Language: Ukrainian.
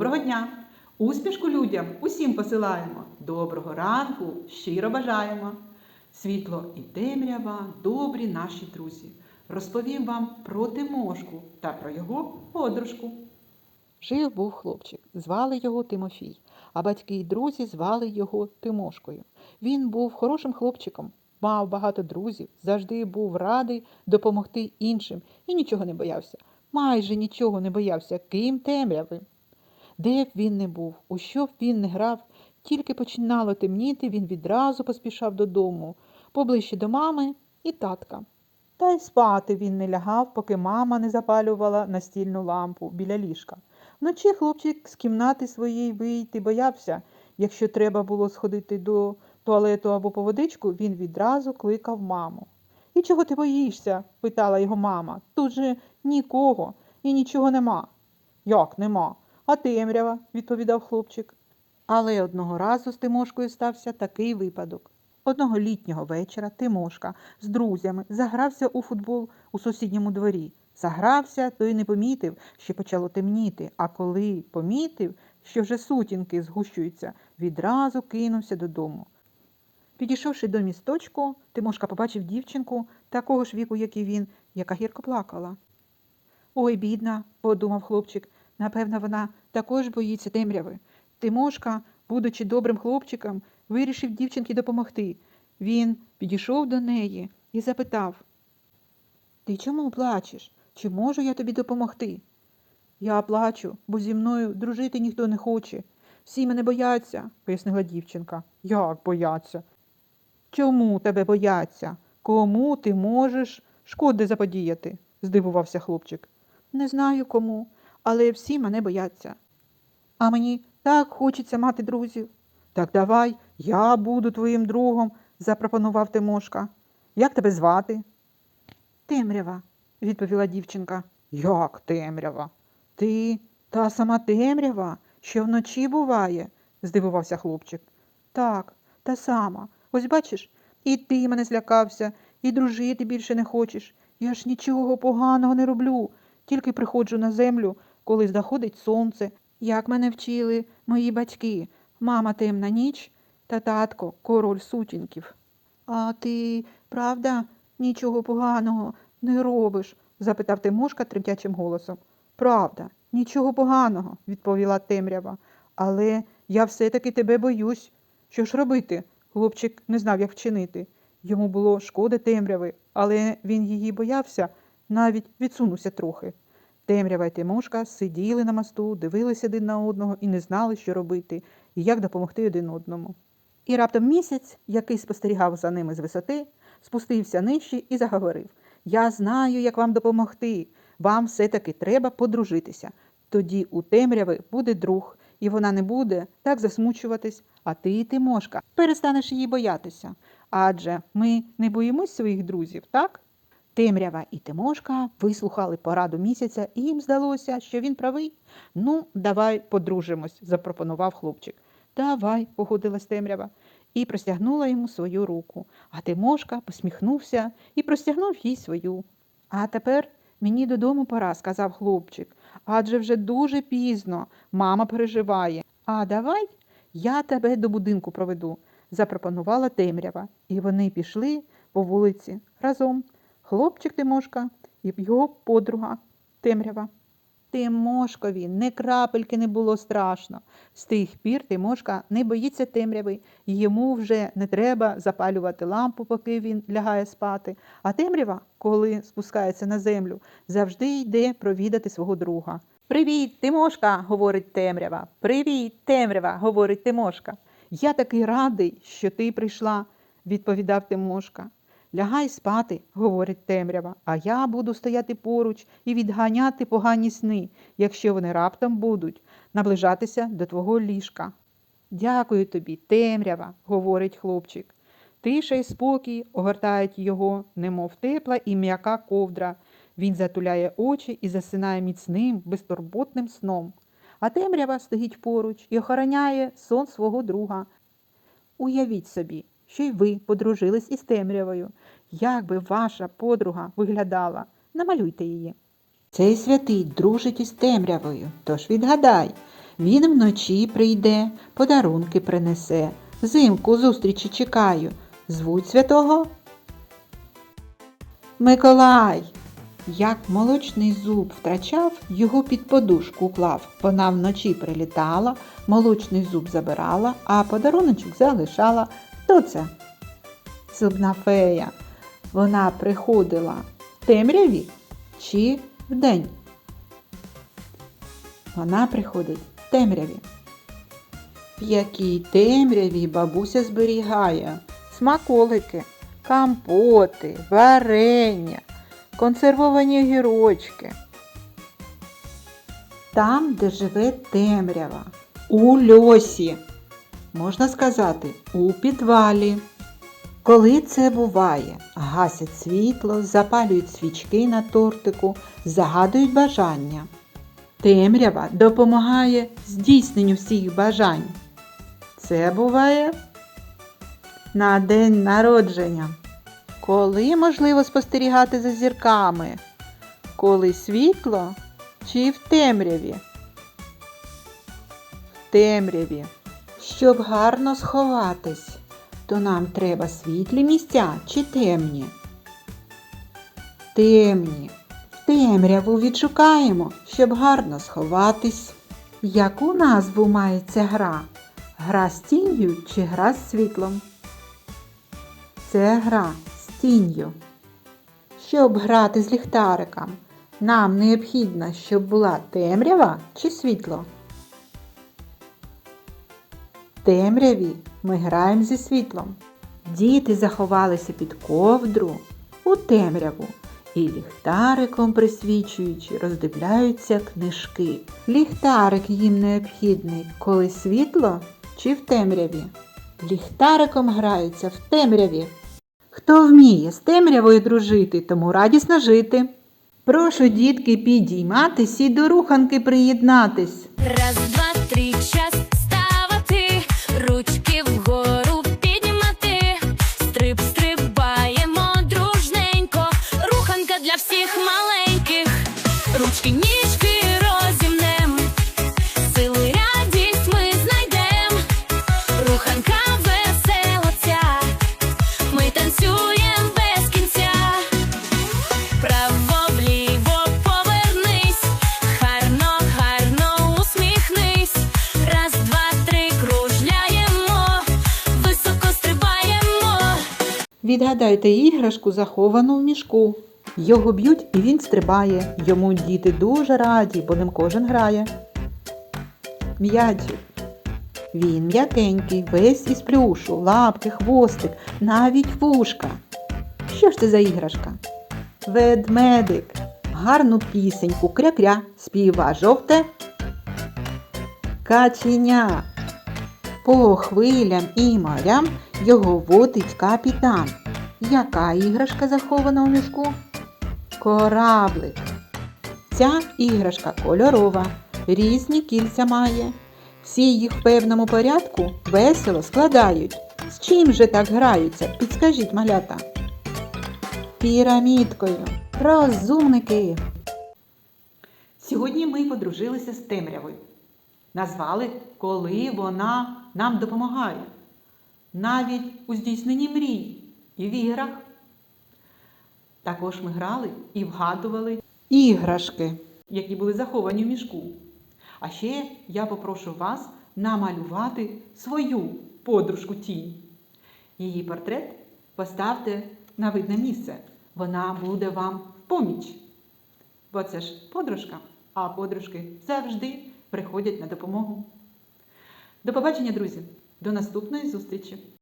Доброго дня! Успішку людям усім посилаємо. Доброго ранку, щиро бажаємо. Світло і темрява, добрі наші друзі. Розповім вам про Тимошку та про його подружку. Жив був хлопчик, звали його Тимофій, а батьки й друзі звали його Тимошкою. Він був хорошим хлопчиком, мав багато друзів, завжди був радий допомогти іншим і нічого не боявся. Майже нічого не боявся, крім темряви. Де б він не був, у що б він не грав, тільки починало темніти, він відразу поспішав додому, поближче до мами і татка. Та й спати він не лягав, поки мама не запалювала настільну лампу біля ліжка. Вночі хлопчик з кімнати своєї вийти боявся. Якщо треба було сходити до туалету або по водичку, він відразу кликав маму. І чого ти боїшся? питала його мама. Тут же нікого і нічого нема. Як нема? А темрява, відповідав хлопчик. Але одного разу з Тимошкою стався такий випадок. Одного літнього вечора Тимошка з друзями загрався у футбол у сусідньому дворі. Загрався, то й не помітив, що почало темніти, а коли помітив, що вже сутінки згущуються, відразу кинувся додому. Підійшовши до місточку, Тимошка побачив дівчинку такого ж віку, як і він, яка гірко плакала. Ой, бідна, подумав хлопчик, напевно, вона також боїться темряви. Тимошка, будучи добрим хлопчиком, вирішив дівчинці допомогти. Він підійшов до неї і запитав Ти чому плачеш? Чи можу я тобі допомогти? Я плачу, бо зі мною дружити ніхто не хоче. Всі мене бояться, пояснила дівчинка. Як бояться? Чому тебе бояться? Кому ти можеш шкоди заподіяти? здивувався хлопчик. Не знаю кому, але всі мене бояться. А мені так хочеться мати друзів. Так давай, я буду твоїм другом, запропонував Тимошка. Як тебе звати? Темрява, відповіла дівчинка. Як темрява? Ти та сама темрява, що вночі буває, здивувався хлопчик. Так, та сама. Ось бачиш, і ти мене злякався, і дружити більше не хочеш. Я ж нічого поганого не роблю, тільки приходжу на землю, коли заходить сонце, як мене вчили мої батьки, мама темна ніч та татко король сутінків. А ти, правда, нічого поганого не робиш? запитав Тимошка тремтячим голосом. Правда, нічого поганого, відповіла темрява. Але я все-таки тебе боюсь. Що ж робити? Хлопчик не знав, як вчинити. Йому було шкода темряви, але він її боявся, навіть відсунувся трохи. Темрява й Тимошка сиділи на мосту, дивилися один на одного і не знали, що робити і як допомогти один одному. І раптом місяць, який спостерігав за ними з висоти, спустився нижче і заговорив Я знаю, як вам допомогти. Вам все-таки треба подружитися. Тоді у темряви буде друг, і вона не буде так засмучуватись, а ти, Тимошка, перестанеш її боятися. Адже ми не боїмось своїх друзів, так? Темрява і Тимошка вислухали пораду місяця, і їм здалося, що він правий. Ну, давай подружимось, запропонував хлопчик. Давай, погодилась темрява, і простягнула йому свою руку. А Тимошка посміхнувся і простягнув їй свою. А тепер мені додому пора, сказав хлопчик. Адже вже дуже пізно, мама переживає. А давай я тебе до будинку проведу, запропонувала темрява, і вони пішли по вулиці разом. Хлопчик Тимошка і його подруга темрява. Тимошкові не крапельки не було страшно. З тих пір Тимошка не боїться темряви, йому вже не треба запалювати лампу, поки він лягає спати. А темрява, коли спускається на землю, завжди йде провідати свого друга. Привіт, Тимошка, говорить темрява. Привіт, темрява, говорить Тимошка. Я такий радий, що ти прийшла, відповідав Тимошка. Лягай спати, говорить темрява, а я буду стояти поруч і відганяти погані сни, якщо вони раптом будуть наближатися до твого ліжка. Дякую тобі, темрява, говорить хлопчик. Тиша й спокій огортають його, немов тепла і м'яка ковдра. Він затуляє очі і засинає міцним, безтурботним сном. А темрява стоїть поруч і охороняє сон свого друга. Уявіть собі, що й ви подружились із темрявою. Як би ваша подруга виглядала? Намалюйте її. Цей святий дружить із темрявою, тож відгадай, він вночі прийде, подарунки принесе, взимку зустрічі чекаю. Звуть святого Миколай. Як молочний зуб втрачав, його під подушку клав. Вона вночі прилітала, молочний зуб забирала, а подаруночок залишала. Хто це? Зубна фея. Вона приходила в темряві чи вдень? Вона приходить в темряві. В якій темряві бабуся зберігає смаколики, компоти, варення, консервовані гірочки. Там, де живе темрява, у льосі, можна сказати, у підвалі. Коли це буває, гасять світло, запалюють свічки на тортику, загадують бажання. Темрява допомагає здійсненню всіх бажань. Це буває на день народження. Коли можливо спостерігати за зірками? Коли світло чи в темряві? В темряві. Щоб гарно сховатись, то нам треба світлі місця чи темні? Темні. Темряву відшукаємо, щоб гарно сховатись. Яку назву має ця гра? Гра з тінню чи гра з світлом? Це гра з тінню. Щоб грати з ліхтариком, нам необхідно, щоб була темрява чи світло. Темряві ми граємо зі світлом. Діти заховалися під ковдру у темряву і ліхтариком присвічуючи, роздивляються книжки. Ліхтарик їм необхідний, коли світло чи в темряві. Ліхтариком граються в темряві. Хто вміє з темрявою дружити, тому радісно жити. Прошу, дітки, підійматись і до руханки приєднатись. Раз, Відгадайте іграшку, заховану в мішку. Його б'ють і він стрибає. Йому діти дуже раді, бо ним кожен грає. М'ячик. Він м'якенький, весь із плюшу, лапки, хвостик, навіть вушка. Що ж це за іграшка? Ведмедик. Гарну пісеньку кря-кря співа жовте. Каченя. По хвилям і морям його водить капітан. Яка іграшка захована у мішку? Кораблик. Ця іграшка кольорова, різні кільця має. Всі їх в певному порядку весело складають. З чим же так граються? Підскажіть, малята. Пірамідкою. Розумники. Сьогодні ми подружилися з темрявою. Назвали, коли вона нам допомагає. Навіть у здійсненні мрій і в іграх. Також ми грали і вгадували іграшки, які були заховані в мішку. А ще я попрошу вас намалювати свою подружку тінь. Її портрет поставте на видне місце. Вона буде вам в поміч. Бо це ж подружка, а подружки завжди приходять на допомогу. До побачення, друзі! До наступної зустрічі!